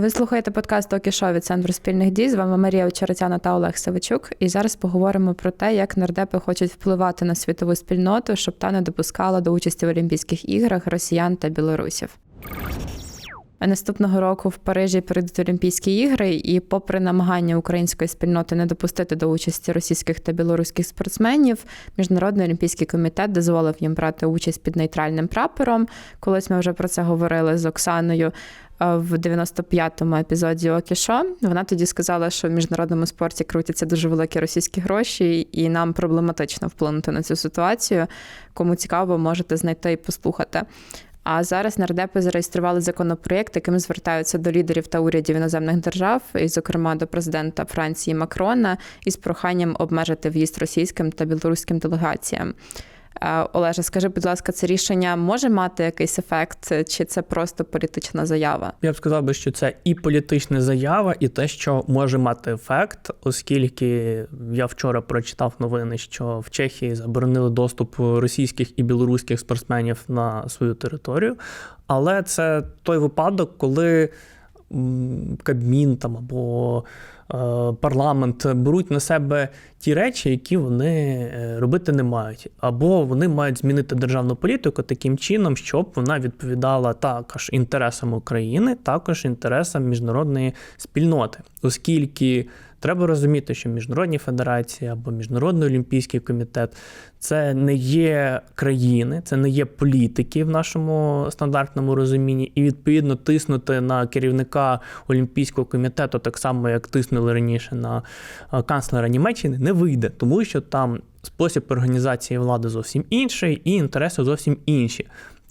Ви слухаєте подкаст «Окі Шоу» від Центру спільних дій. З вами Марія Очеретяна та Олег Савичук. І зараз поговоримо про те, як нардепи хочуть впливати на світову спільноту, щоб та не допускала до участі в Олімпійських іграх росіян та білорусів. Наступного року в Парижі прийдуть Олімпійські ігри, і, попри намагання української спільноти не допустити до участі російських та білоруських спортсменів, міжнародний олімпійський комітет дозволив їм брати участь під нейтральним прапором. Колись ми вже про це говорили з Оксаною. е, В 95-му епізоді Окішо вона тоді сказала, що в міжнародному спорті крутяться дуже великі російські гроші, і нам проблематично вплинути на цю ситуацію. Кому цікаво, можете знайти і послухати. А зараз нардепи зареєстрували законопроєкт, яким звертаються до лідерів та урядів іноземних держав, і, зокрема, до президента Франції Макрона, із проханням обмежити в'їзд російським та білоруським делегаціям. Е, Олеже, скажи, будь ласка, це рішення може мати якийсь ефект, чи це просто політична заява? Я б сказав би, що це і політична заява, і те, що може мати ефект, оскільки я вчора прочитав новини, що в Чехії заборонили доступ російських і білоруських спортсменів на свою територію. Але це той випадок, коли Кабмін там або е, парламент беруть на себе ті речі, які вони е, робити не мають, або вони мають змінити державну політику таким чином, щоб вона відповідала також інтересам України, також інтересам міжнародної спільноти, оскільки. Треба розуміти, що міжнародні федерації або міжнародний олімпійський комітет це не є країни, це не є політики в нашому стандартному розумінні, і відповідно тиснути на керівника олімпійського комітету, так само як тиснули раніше на е, канцлера Німеччини, не вийде, тому що там спосіб організації влади зовсім інший, і інтереси зовсім інші.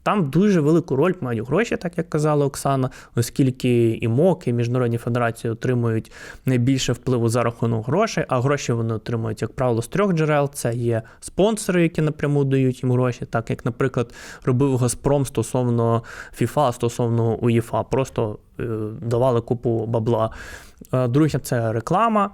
Там дуже велику роль мають гроші, так як казала Оксана, оскільки і МОК, і міжнародні федерації отримують найбільше впливу за рахунок грошей, а гроші вони отримують, як правило, з трьох джерел. Це є спонсори, які напряму дають їм гроші, так як, наприклад, робив Газпром стосовно ФІФА, стосовно УЄФА, просто е, давали купу бабла. Е, Друге, це реклама.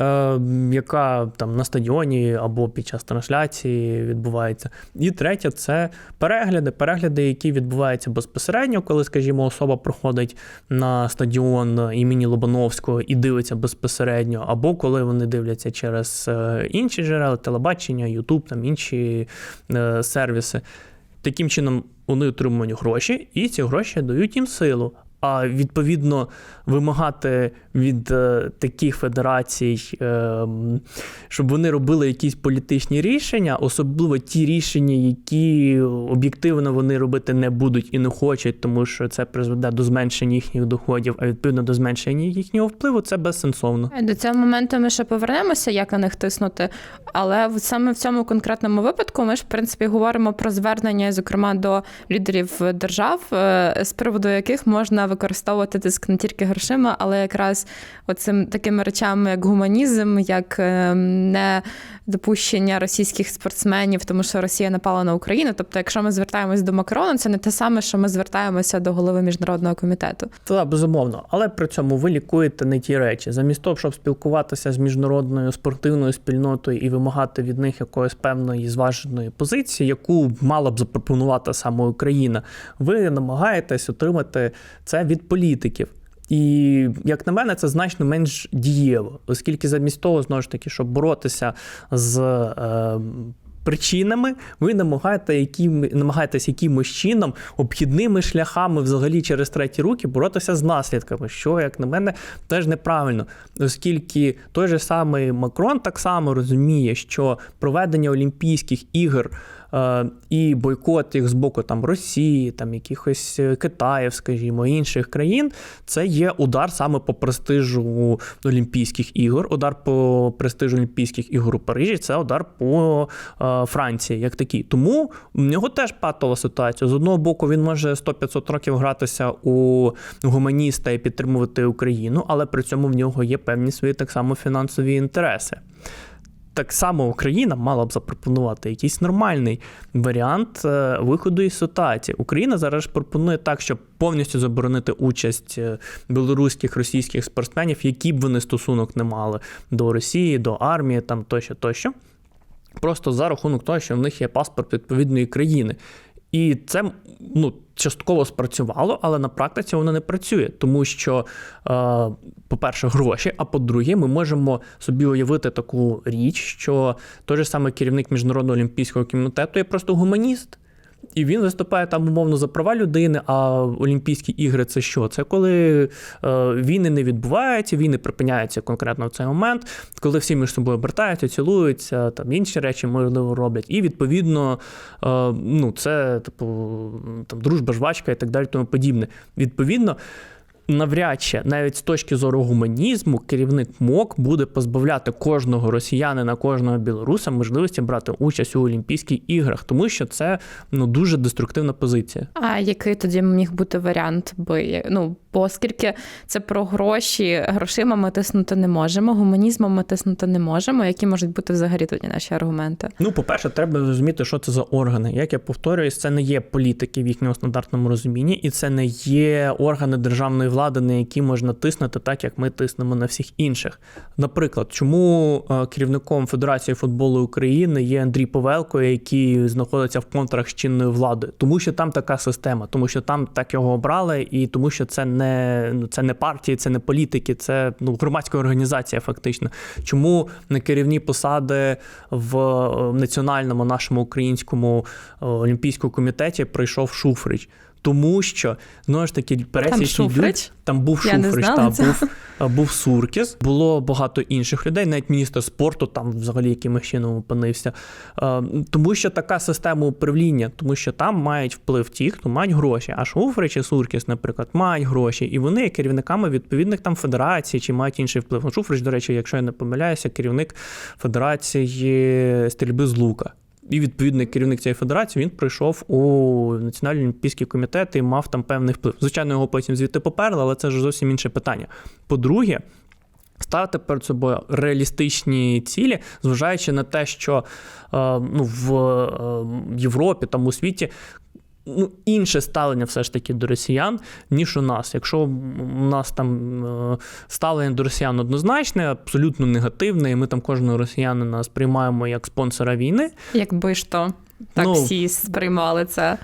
е, Яка там на стадіоні або під час трансляції відбувається. І третє це перегляди, перегляди, які відбуваються безпосередньо, коли, скажімо, особа проходить на стадіон імені Лобановського і дивиться безпосередньо, або коли вони дивляться через е, інші джерела, телебачення, Ютуб, там інші сервіси. Таким чином вони отримують гроші, і ці гроші дають їм силу. А відповідно вимагати від е, таких федерацій, е, щоб вони робили якісь політичні рішення, особливо ті рішення, які об'єктивно вони робити не будуть і не хочуть, тому що це призведе до зменшення їхніх доходів, а відповідно до зменшення їхнього впливу, це безсенсовно. До цього моменту ми ще повернемося, як на них тиснути. Але саме в цьому конкретному випадку ми ж в принципі говоримо про звернення, зокрема до лідерів держав, е, з приводу яких можна використовувати тиск не тільки грошима, але якраз оцим такими речами, як гуманізм, як е, недопущення російських спортсменів, тому що Росія напала на Україну. Тобто, якщо ми звертаємось до Макрона, це не те саме, що ми звертаємося до голови міжнародного комітету. Так, безумовно, але при цьому ви лікуєте не ті речі. Замість того, щоб спілкуватися з міжнародною спортивною спільнотою і вимагати від них якоїсь певної зваженої позиції, яку мала б запропонувати саме Україна, ви намагаєтесь отримати це від політиків. І як на мене, це значно менш дієво, оскільки замість того, знову ж таки, щоб боротися з е, причинами, ви намагаєте, яким, намагаєтесь якимось чином, обхідними шляхами, взагалі через треті руки, боротися з наслідками, що, як на мене, теж неправильно, оскільки той же самий Макрон так само розуміє, що проведення Олімпійських ігор. Е, І бойкот їх з боку там Росії, там якихось е, Китаїв, скажімо, інших країн, це є удар саме по престижу Олімпійських ігор. Удар по престижу Олімпійських ігор у Парижі це удар по е, Франції, як такий. Тому в нього теж патова ситуація. З одного боку, він може 100-500 років гратися у гуманіста і підтримувати Україну, але при цьому в нього є певні свої так само фінансові інтереси. Так само Україна мала б запропонувати якийсь нормальний варіант е, виходу із ситуації. Україна зараз пропонує так, щоб повністю заборонити участь е, білоруських російських спортсменів, які б вони стосунок не мали до Росії, до армії, там тощо, тощо. Просто за рахунок того, що в них є паспорт відповідної країни. І це ну, частково спрацювало, але на практиці воно не працює, тому що, е, по-перше, гроші, а по-друге, ми можемо собі уявити таку річ, що той же самий керівник Міжнародного олімпійського комітету є просто гуманіст. І він виступає там умовно за права людини. А Олімпійські ігри це що? Це коли е, війни не відбуваються, війни припиняються конкретно в цей момент, коли всі між собою обертаються, цілуються, там інші речі можливо роблять. І відповідно, е, ну це типу там дружба, жвачка і так далі, тому подібне. Відповідно. Навряд чи навіть з точки зору гуманізму керівник МОК буде позбавляти кожного росіянина, кожного білоруса можливості брати участь у Олімпійських іграх, тому що це ну дуже деструктивна позиція. А який тоді міг бути варіант би? Ну, бо оскільки це про гроші, грошима ми тиснути не можемо, гуманізмом ми тиснути не можемо. Які можуть бути взагалі тоді наші аргументи? Ну, по-перше, треба розуміти, що це за органи. Як я повторююсь, це не є політики в їхньому стандартному розумінні, і це не є органи державної влади, на які можна тиснути так, як ми тиснемо на всіх інших. Наприклад, чому е, керівником Федерації футболу України є Андрій Повелко, який знаходиться в контрах з чинною владою? Тому що там така система, тому що там так його обрали, і тому що це не ну, це не партії, це не політики, це ну громадська організація, фактично. Чому на керівні посади в е, національному нашому українському е, олімпійському комітеті прийшов Шуфрич? Тому що знову ж таки пересічні люди там був Я Шуфрич, знала та був, був Суркіс, було багато інших людей, навіть міністр спорту там взагалі якимось чином опинився. Тому що така система управління, тому що там мають вплив ті, хто мають гроші. А Шуфрич і Суркіс, наприклад, мають гроші, і вони є керівниками відповідних там федерацій чи мають інший вплив. Ну, Шуфрич, до речі, якщо я не помиляюся, керівник Федерації стрільби з лука. І відповідний керівник цієї федерації він прийшов у Національний олімпійський комітет і мав там певний вплив. Звичайно, його потім звідти поперли, але це ж зовсім інше питання. По-друге, ставити перед собою реалістичні цілі, зважаючи на те, що е, ну, в е, Європі там у світі. Ну, інше ставлення все ж таки до росіян, ніж у нас. Якщо у нас там е, ставлення до росіян однозначне, абсолютно негативне, і ми там кожного росіянина сприймаємо як спонсора війни, Якби ж то так Ну, всі сприймали це.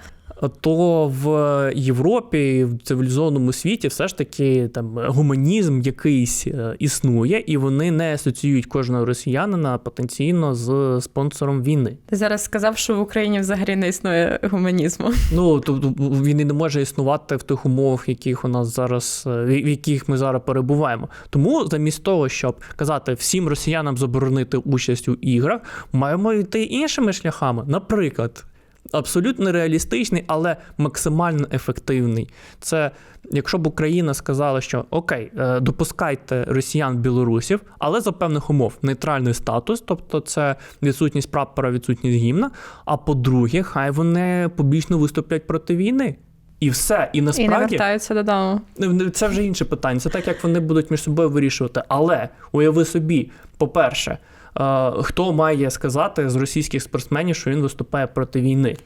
То в Європі, в цивілізованому світі, все ж таки там гуманізм якийсь е, існує, і вони не асоціюють кожного росіянина потенційно з спонсором війни. Ти зараз сказав, що в Україні взагалі не існує гуманізму. Ну тобто він і не може існувати в тих умовах, яких у нас зараз, е, в в яких ми зараз перебуваємо. Тому замість того, щоб казати всім росіянам заборонити участь у іграх, маємо йти іншими шляхами. Наприклад, абсолютно реалістичний, але максимально ефективний. Це якщо б Україна сказала, що окей, е, допускайте росіян білорусів, але за певних умов нейтральний статус, тобто це відсутність прапора, відсутність гімна. А по-друге, хай вони публічно виступлять проти війни. І все. І І не насправді вертаються додому. це вже інше питання. Це так, як вони будуть між собою вирішувати. Але уяви собі, по-перше, хто має сказати з російських спортсменів, що він виступає проти війни?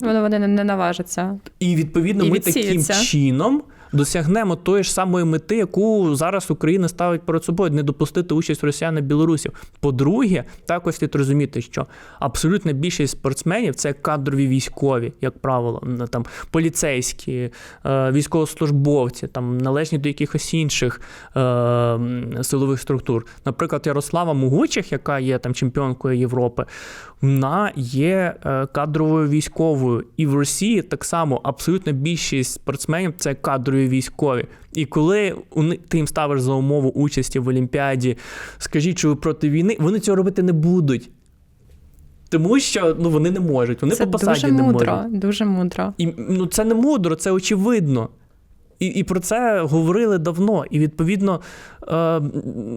Вони, вони не, не наважаться. І відповідно І ми таким чином досягнемо тої ж самої мети, яку зараз Україна ставить перед собою не допустити участь росіян і білорусів. По-друге, також слід розуміти, що абсолютна більшість спортсменів це кадрові військові, як правило, там поліцейські, е, військовослужбовці, там належні до якихось інших е, силових структур. Наприклад, Ярослава Могучих, яка є там чемпіонкою Європи, вона є е, кадровою військовою. І в Росії так само абсолютна більшість спортсменів це кадрові військові. І коли ти їм ставиш за умову участі в Олімпіаді, скажіть, що ви проти війни, вони цього робити не будуть. Тому що ну, вони не можуть, вони це по посаді дуже не мудро, можуть. дуже мудро. І ну, це не мудро, це очевидно. І, і про це говорили давно. І відповідно, е,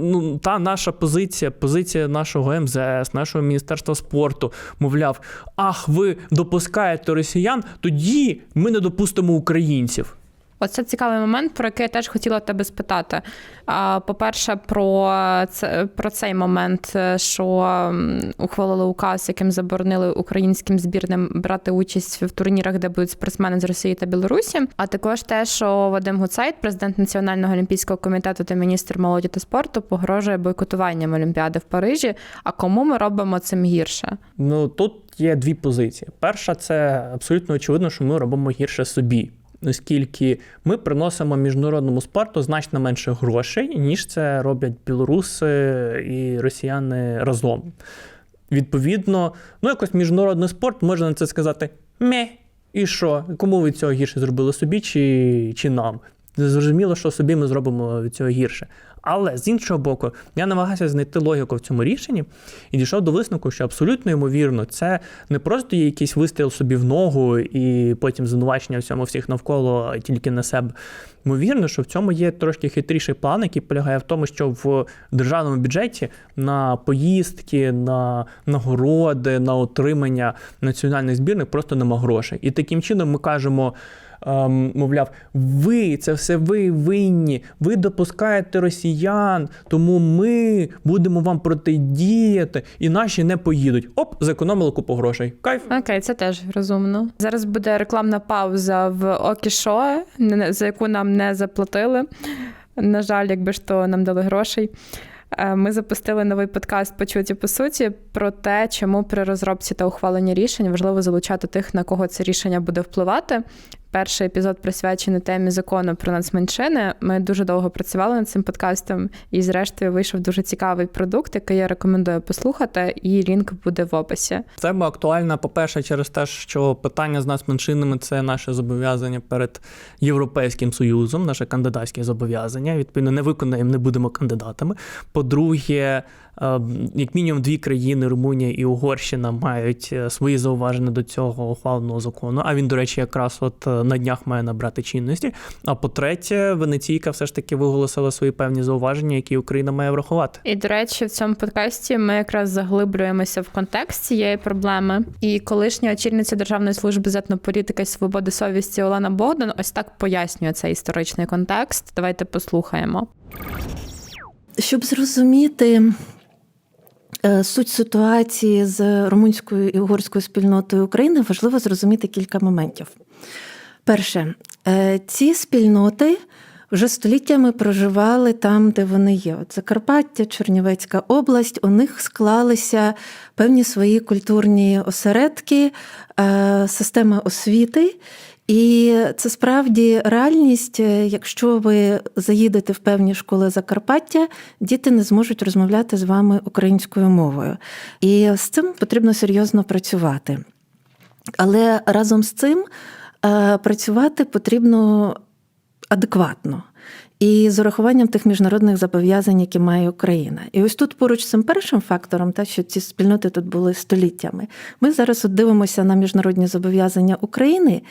ну, та наша позиція, позиція нашого МЗС, нашого Міністерства спорту, мовляв, ах, ви допускаєте росіян, тоді ми не допустимо українців. Оце цікавий момент, про який я теж хотіла тебе спитати. По-перше, про, це, про цей момент, е, що ухвалили указ, яким заборонили українським збірним брати участь в турнірах, де будуть спортсмени з Росії та Білорусі. А також те, що Вадим Гуцайт, президент Національного олімпійського комітету та міністр молоді та спорту, погрожує бойкотуванням Олімпіади в Парижі. А кому ми робимо цим гірше? Ну тут є дві позиції. Перша, це абсолютно очевидно, що ми робимо гірше собі. Оскільки ми приносимо міжнародному спорту значно менше грошей, ніж це роблять білоруси і росіяни разом. Відповідно, ну якось міжнародний спорт можна на це сказати ме. І що? Кому ви цього гірше зробили собі чи, чи нам? Зрозуміло, що собі ми зробимо від цього гірше. Але з іншого боку, я намагався знайти логіку в цьому рішенні і дійшов до висновку, що абсолютно ймовірно, це не просто є якийсь вистріл собі в ногу і потім звинувачення всьому всіх навколо тільки на себе. Ймовірно, що в цьому є трошки хитріший план, який полягає в тому, що в державному бюджеті на поїздки, на нагороди, на отримання національних збірних просто нема грошей. І таким чином ми кажемо. Ем, Мовляв, ви це все ви винні, ви допускаєте росіян, тому ми будемо вам протидіяти, і наші не поїдуть. Оп, зекономили купу грошей. Кайф. Окей, це теж розумно. Зараз буде рекламна пауза в Окішо, за яку нам не заплатили. На жаль, якби ж то нам дали грошей. Е, Ми запустили новий подкаст Почуті по суті про те, чому при розробці та ухваленні рішень важливо залучати тих, на кого це рішення буде впливати. Перший епізод присвячений темі закону про нацменшини. Ми дуже довго працювали над цим подкастом, і зрештою вийшов дуже цікавий продукт, який я рекомендую послухати, і лінк буде в описі. Тема актуальна, по-перше, через те, що питання з нацменшинами це наше зобов'язання перед Європейським Союзом, наше кандидатське зобов'язання. Відповідно, не виконаємо, не будемо кандидатами. По-друге, як мінімум дві країни Румунія і Угорщина мають е, свої зауваження до цього ухваленого закону. А він, до речі, якраз от е, на днях має набрати чинності. А по-третє, Венеційка все ж таки виголосила свої певні зауваження, які Україна має врахувати. І до речі, в цьому подкасті ми якраз заглиблюємося в контекст цієї проблеми. І колишня очільниця Державної служби з етнополітики свободи совісті Олена Богдан ось так пояснює цей історичний контекст. Давайте послухаємо. Щоб зрозуміти е, суть ситуації з румунською і угорською спільнотою України, важливо зрозуміти кілька моментів. Перше, е, ці спільноти вже століттями проживали там, де вони є. От Закарпаття, Чернівецька область, у них склалися певні свої культурні осередки, е, система освіти. І це справді реальність. е, Якщо ви заїдете в певні школи Закарпаття, діти не зможуть розмовляти з вами українською мовою. І з цим потрібно серйозно працювати. Але разом з цим е, працювати потрібно адекватно. І з урахуванням тих міжнародних зобов'язань, які має Україна. І ось тут поруч з цим першим фактором, та що ці спільноти тут були століттями. Ми зараз от дивимося на міжнародні зобов'язання України,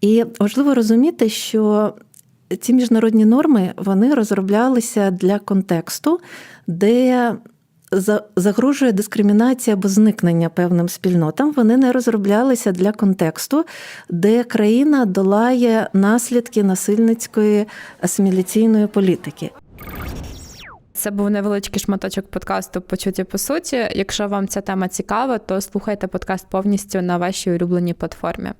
і важливо розуміти, що ці міжнародні норми вони розроблялися для контексту, де загрожує дискримінація або зникнення певним спільнотам. Вони не розроблялися для контексту, де країна долає наслідки насильницької асиміляційної політики. Це був невеличкий шматочок подкасту Почуті по суті. Якщо вам ця тема цікава, то слухайте подкаст повністю на вашій улюбленій платформі.